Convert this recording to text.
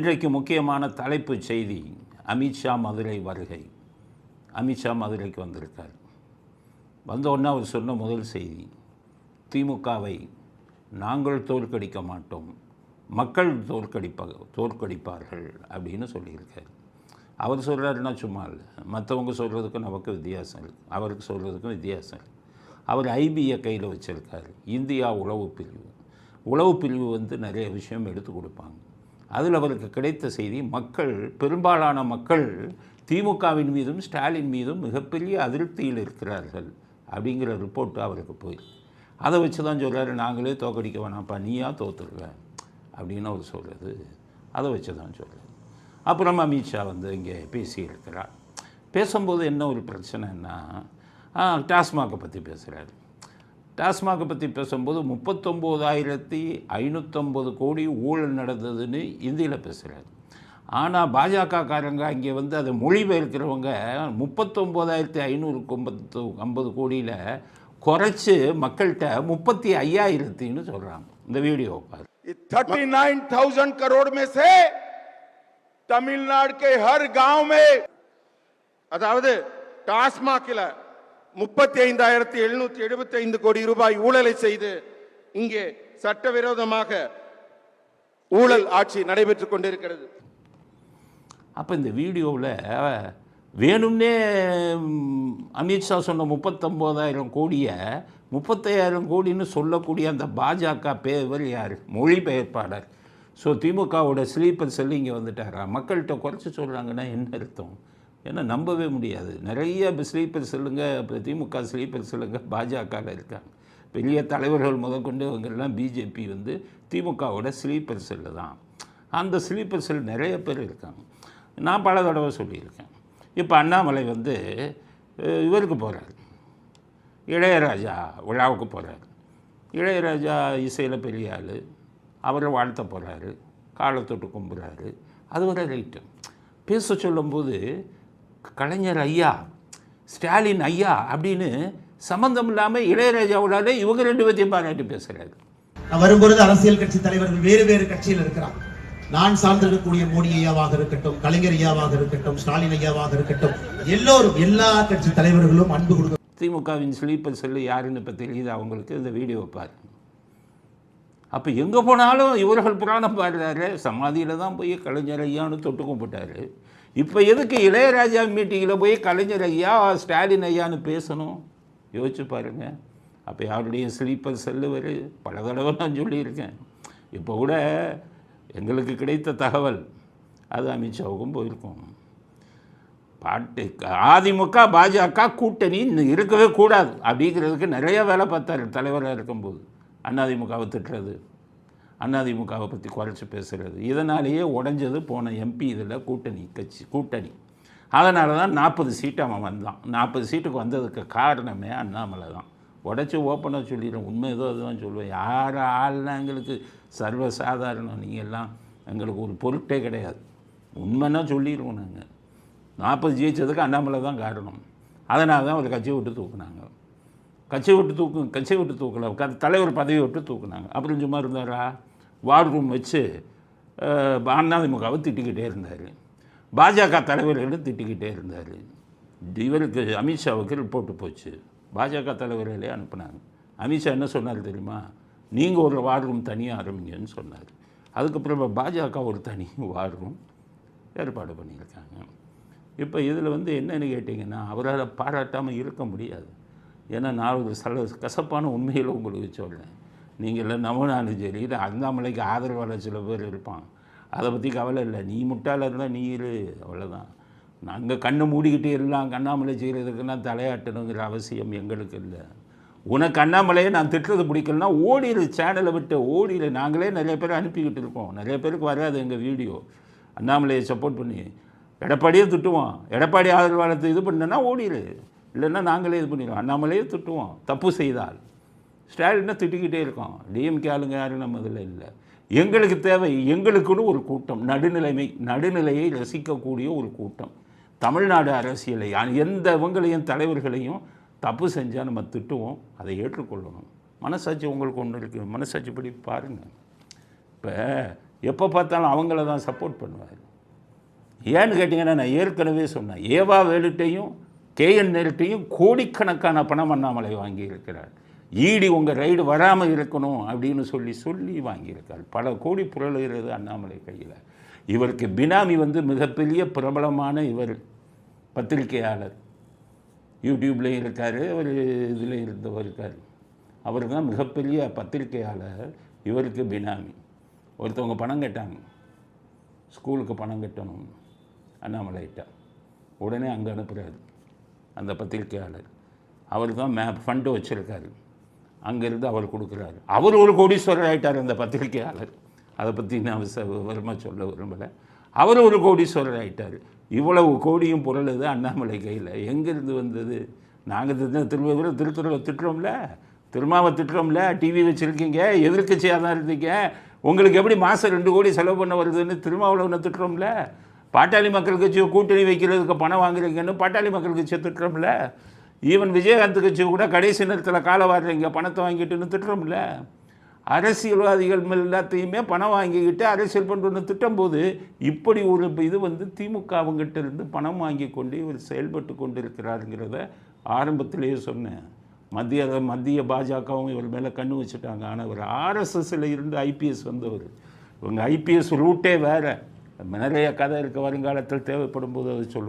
இன்றைக்கு முக்கியமான தலைப்பு செய்தி அமித்ஷா மதுரை வருகை. அமித்ஷா மதுரைக்கு வந்திருக்கார். வந்தோடனே அவர் சொன்ன முதல் செய்தி திமுகவை நாங்கள் தோற்கடிக்க மாட்டோம் மக்கள் தோற்கடிப்ப தோற்கடிப்பார்கள் அப்படின்னு சொல்லியிருக்கார். அவர் சொல்கிறாருன்னா சும்மா இல்லை. மற்றவங்க சொல்கிறதுக்கும் நமக்கு வித்தியாசம் இருக்குது அவருக்கு சொல்கிறதுக்கும் வித்தியாசம் இருக்குது அவர் ஐபியை கையில் வச்சுருக்காரு. இந்தியா உளவு பிரிவு. உளவு பிரிவு வந்து நிறைய விஷயம் எடுத்து கொடுப்பாங்க. அதில் அவருக்கு கிடைத்த செய்தி மக்கள் பெரும்பாலான மக்கள் திமுகவின் மீதும் ஸ்டாலின் மீதும் மிகப்பெரிய அதிருப்தியில் இருக்கிறார்கள் அப்படிங்கிற ரிப்போர்ட்டு அவருக்கு போயிருக்கு அதை வச்சு தான் சொல்கிறாரு நாங்களே தோக்கடிக்க வேணாம்ப்பா நீயா தோத்துருவ? அப்படின்னு அவர் சொல்கிறது அதை வச்சு தான் சொல்கிறது அப்புறம் அமித்ஷா வந்து இங்கே பேசியிருக்கிறார். பேசும்போது என்ன ஒரு பிரச்சனைன்னா டாஸ்மாகை பற்றி பேசுகிறாரு டாஸ்மாகை பற்றி பேசும்போது முப்பத்தொம்போதாயிரத்தி ஐநூற்றம்பது கோடி ஊழல் நடந்ததுன்னு இந்தியில் பேசுகிறாரு ஆனால் பாஜகக்காரங்க இங்கே வந்து அதை மொழிபெயர்க்கிறவங்க முப்பத்தொம்போதாயிரத்தி ஐநூறு ஐம்பத்து ஐம்பது கோடியில் குறைச்சி மக்கள்கிட்ட முப்பத்தி ஐயாயிரத்தின்னு சொல்கிறாங்க இந்த வீடியோ பாரு थर्टी नाइन थाउजेंड करोड़ में से तमिलनाडु के हर गांव में அதாவது டாஸ்மாகில் முப்பத்தி ஐந்தாயிரத்தி எழுநூத்தி எழுபத்தி ஐந்து கோடி ரூபாய் ஊழலை செய்து இங்கே சட்டவிரோதமாக ஊழல் ஆட்சி நடைபெற்றுக் கொண்டிருக்கிறது. அப்போ இந்த வீடியோவில் வேணும்னே அமித்ஷா சொன்ன முப்பத்தொம்போதாயிரம் கோடியை முப்பத்தையாயிரம் கோடின்னு சொல்லக்கூடிய அந்த பாஜக பேவர் யார்? மொழிபெயர்ப்பாளர். ஸோ திமுகவோட ஸ்லீப்பர் செல்லி இங்கே வந்துட்டாரா? மக்கள்கிட்ட குறைச்சி சொல்கிறாங்கன்னா என்ன அர்த்தம்? ஏன்னா நம்பவே முடியாது. நிறைய ஸ்லீப்பர் செல்லுங்க இப்போ திமுக ஸ்லீப்பர் செல்லுங்க பாஜகவில் இருக்காங்க. பெரிய தலைவர்கள் முதற்கொண்டு இவங்கெல்லாம் பிஜேபி வந்து திமுகவோட ஸ்லீப்பர் செல்லு தான். அந்த ஸ்லீப்பர் செல் நிறைய பேர் இருக்காங்க. நான் பல தடவை சொல்லியிருக்கேன். இப்போ அண்ணாமலை வந்து இவருக்கு போகிறார் இளையராஜா விழாவுக்கு போகிறார் இளையராஜா இசையில் பெரிய ஆள். அவரை வாழ்த்த போகிறாரு காலை தொட்டு கும்புறாரு. அது ஒரு ரைட்டு. பேச சொல்லும்போது கலைஞர் ஐயா ஸ்டாலின் ஐயா அப்படின்னு சம்மந்தம் இல்லாமல் இளையராஜாவோட இவங்க ரெண்டு பேர்த்தையும் பாராட்டி பேசுகிறாரு வரும்பொழுது அரசியல் கட்சி தலைவர்கள் வேறு வேறு கட்சியில் இருக்கிறார். நான் சார்ந்திருக்கக்கூடிய மோடி ஐயாவாக இருக்கட்டும் கலைஞர் ஐயாவாக இருக்கட்டும் ஸ்டாலின் ஐயாவாக இருக்கட்டும் எல்லோரும் எல்லா கட்சி தலைவர்களும் அன்பு கொடுக்க திமுகவின் ஸ்லீப்பர் செல்லு யாருன்னு இப்போ தெரியுது அவங்களுக்கு இந்த வீடியோ பாரு. அப்போ எங்கே போனாலும் இவர்கள் புராணம் பாடுறாரு. சமாதியில் தான் போய் கலைஞர் ஐயான்னு தொட்டு கும்பிட்டாரு. இப்போ எதுக்கு இளையராஜா மீட்டிங்கில் போய் கலைஞர் ஐயா ஸ்டாலின் ஐயான்னு பேசணும்? யோசிச்சு பாருங்க. அப்போ யாருடைய ஸ்லீப்பர் செல்லுவர் பல தடவை நான் சொல்லியிருக்கேன். இப்போ கூட எங்களுக்கு கிடைத்த தகவல் அது அமித்ஷாவுக்கும் போயிருக்கும். பாட்டு அதிமுக பாஜக கூட்டணி இன்னும் இருக்கவே கூடாது அப்படிங்கிறதுக்கு நிறைய வேலை பார்த்தாரு தலைவராக இருக்கும்போது. அதிமுகவை திட்டுறது. அதிமுகவை பற்றி குறைச்சி பேசுகிறது இதனாலேயே உடஞ்சது போன எம்பி இதில் கூட்டணி கட்சி கூட்டணி. அதனால தான் நாற்பது சீட்டு அவன் வந்தான். நாற்பது சீட்டுக்கு வந்ததுக்கு காரணமே அண்ணாமலை தான். உடச்சி ஓப்பனாக சொல்லிடுறேன் உண்மை ஏதோ அதுதான் சொல்லுவேன். யார் ஆள்னா எங்களுக்கு சர்வசாதாரணம். நீங்கள் எல்லாம் எங்களுக்கு ஒரு பொருட்டே கிடையாது. உண்மைன்னா சொல்லிடுவோம் நாங்கள் நாற்பது ஜெயிச்சதுக்கு அண்ணாமலை தான் காரணம். அதனால தான் அவர் கட்சியை விட்டு தூக்குனாங்க. கட்சியை விட்டு தூக்கு கட்சியை விட்டு தூக்கல. க தலைவர் பதவியை விட்டு தூக்குனாங்க. அப்புறம் சும்மா இருந்தாரா? வார் ரூம் வச்சு அண்ணாதிமுகவை திட்டிக்கிட்டே இருந்தார். பாஜக தலைவர்களும் திட்டிக்கிட்டே இருந்தார். இவருக்கு அமித்ஷாவுக்கு ரிப்போர்ட்டு போச்சு. பாஜக தலைவர்களே அனுப்புனாங்க. அமித்ஷா என்ன சொன்னார் தெரியுமா? நீங்கள் ஒரு வார் ரூம் தனியாக ஆரம்பிங்கன்னு சொன்னார். அதுக்கப்புறம் பாஜக ஒரு தனி வார் ரூம் ஏற்பாடு பண்ணியிருக்காங்க. இப்போ இதில் வந்து என்னன்னு கேட்டிங்கன்னா அவரால் பாராட்டாமல் இருக்க முடியாது. ஏன்னா நான் ஒரு சில கசப்பான உண்மையில் உங்களுக்கு சொல்கிறேன் நீங்கள் இல்லை நவனாலும் சரி இல்லை அண்ணாமலைக்கு ஆதரவாளர் சில பேர் இருப்பான் அதை பற்றி கவலை இல்லை. நீ முட்டாளாக இருந்தால் நீ இரு அவ்வளோதான் நாங்கள் கண்ணை மூடிக்கிட்டே எல்லாம் அண்ணாமலை செய்கிறதுக்குன்னா தலையாட்டணுங்கிற அவசியம் எங்களுக்கு இல்லை. உனக்கு அண்ணாமலையை நான் திட்டுறது பிடிக்கலனா ஓடிடு சேனலை விட்டு ஓடிடு நாங்களே நிறைய பேர் அனுப்பிக்கிட்டு இருக்கோம். நிறைய பேருக்கு வராது எங்கள் வீடியோ. அண்ணாமலையை சப்போர்ட் பண்ணி. எடப்பாடியே திட்டுவோம் எடப்பாடி ஆதரவாளத்தை இது பண்ணனா ஓடிடு இல்லைன்னா நாங்களே இது பண்ணிடுவோம். அண்ணாமலையே திட்டுவோம். தப்பு செய்தால். ஸ்டாலினை திட்டிக்கிட்டே இருக்கோம் டிஎம்கே ஆளுங்க யாரும் நம்ம இதில் இல்லை. எங்களுக்கு தேவை எங்களுக்குன்னு ஒரு கூட்டம். நடுநிலைமை நடுநிலையை ரசிக்கக்கூடிய ஒரு கூட்டம். தமிழ்நாடு அரசியலை எந்த இவங்களையும் தலைவர்களையும் தப்பு செஞ்சால் நம்ம திட்டுவோம். அதை ஏற்றுக்கொள்ளணும். மனசாட்சி உங்களுக்கு ஒன்று இருக்குது மனசாட்சிப்படி பாருங்கள் இப்போ எப்போ பார்த்தாலும் அவங்கள தான் சப்போர்ட் பண்ணுவார். ஏன்னு கேட்டிங்கன்னா நான் ஏற்கனவே சொன்னேன். ஏவா வேலுட்டையும் கேஎன் நேருட்டையும் கோடிக்கணக்கான பணம் அண்ணாமலை வாங்கியிருக்கிறார். ஈடி உங்கள் ரைடு வராமல் இருக்கணும் அப்படின்னு சொல்லி சொல்லி வாங்கியிருக்கார். பல கோடி புரளுகிறது அண்ணாமலை கையில். இவருக்கு பினாமி வந்து மிகப்பெரிய பிரபலமான இவர் பத்திரிகையாளர். யூடியூப்லேயும் இருக்கார் ஒரு இதில் இருந்தவர் இருக்கார். அவர் தான் மிகப்பெரிய பத்திரிகையாளர் இவருக்கு பினாமி. ஒருத்தவங்க பணம் கட்டாங்க. ஸ்கூலுக்கு பணம் கட்டணும் அண்ணாமலைட்டா உடனே அங்கே அனுப்புகிறாரு அந்த பத்திரிகையாளர். அவர் தான் மே ஃபண்டு வச்சுருக்காரு. அங்கேருந்து அவர் கொடுக்குறாரு. அவர் ஒரு கோடீஸ்வரர் ஆகிட்டார் அந்த பத்திரிகையாளர். அதை பற்றி நான் விவரமாக சொல்ல விரும்பலை. அவர் ஒரு கோடீஸ்வரர் ஆகிட்டார் இவ்வளவு கோடியும் புரளுது அண்ணாமலை கையில். எங்கேருந்து வந்தது? நாங்கள் திரும்ப திருத்துறை திட்டுறோம்ல. திருமாவை திட்டுறோம்ல. டிவி வச்சுருக்கீங்க. எதிர்கட்சியாக தான் இருந்தீங்க. உங்களுக்கு எப்படி மாதம் ரெண்டு கோடி செலவு பண்ண வருதுன்னு திருமாவளவனை திட்டுறோம்ல. பாட்டாளி மக்கள் கட்சியை கூட்டணி வைக்கிறதுக்கு பணம் வாங்குறீங்கன்னு பாட்டாளி மக்கள் கட்சியை திட்டுறோம்ல. ஈவன் விஜயகாந்த் கட்சி கூட கடைசி நேரத்தில் காலை வாடுறீங்க பணத்தை வாங்கிட்டுன்னு திட்டுறோம்ல. அரசியல்வாதிகள் எல்லாத்தையுமே பணம் வாங்கிக்கிட்டு அரசியல் பண்ணுறோன்னு திட்டும்போது இப்படி ஒரு இது வந்து திமுக அவங்ககிட்ட இருந்து பணம் வாங்கி கொண்டு இவர் செயல்பட்டு கொண்டு இருக்கிறாருங்கிறத ஆரம்பத்திலேயே சொன்னேன். மத்திய மத்திய பாஜகவும் இவர் மேலே கண்ணு வச்சுட்டாங்க. ஆனால் இவர் ஆர்எஸ்எஸ்ஸில் இருந்து ஐபிஎஸ் வந்தவர். இவங்க ஐபிஎஸ் ரூட்டே வேறு. நிறைய கதை இருக்க. வருங்காலத்தில் தேவைப்படும் போது அதை சொல்லுவோம்.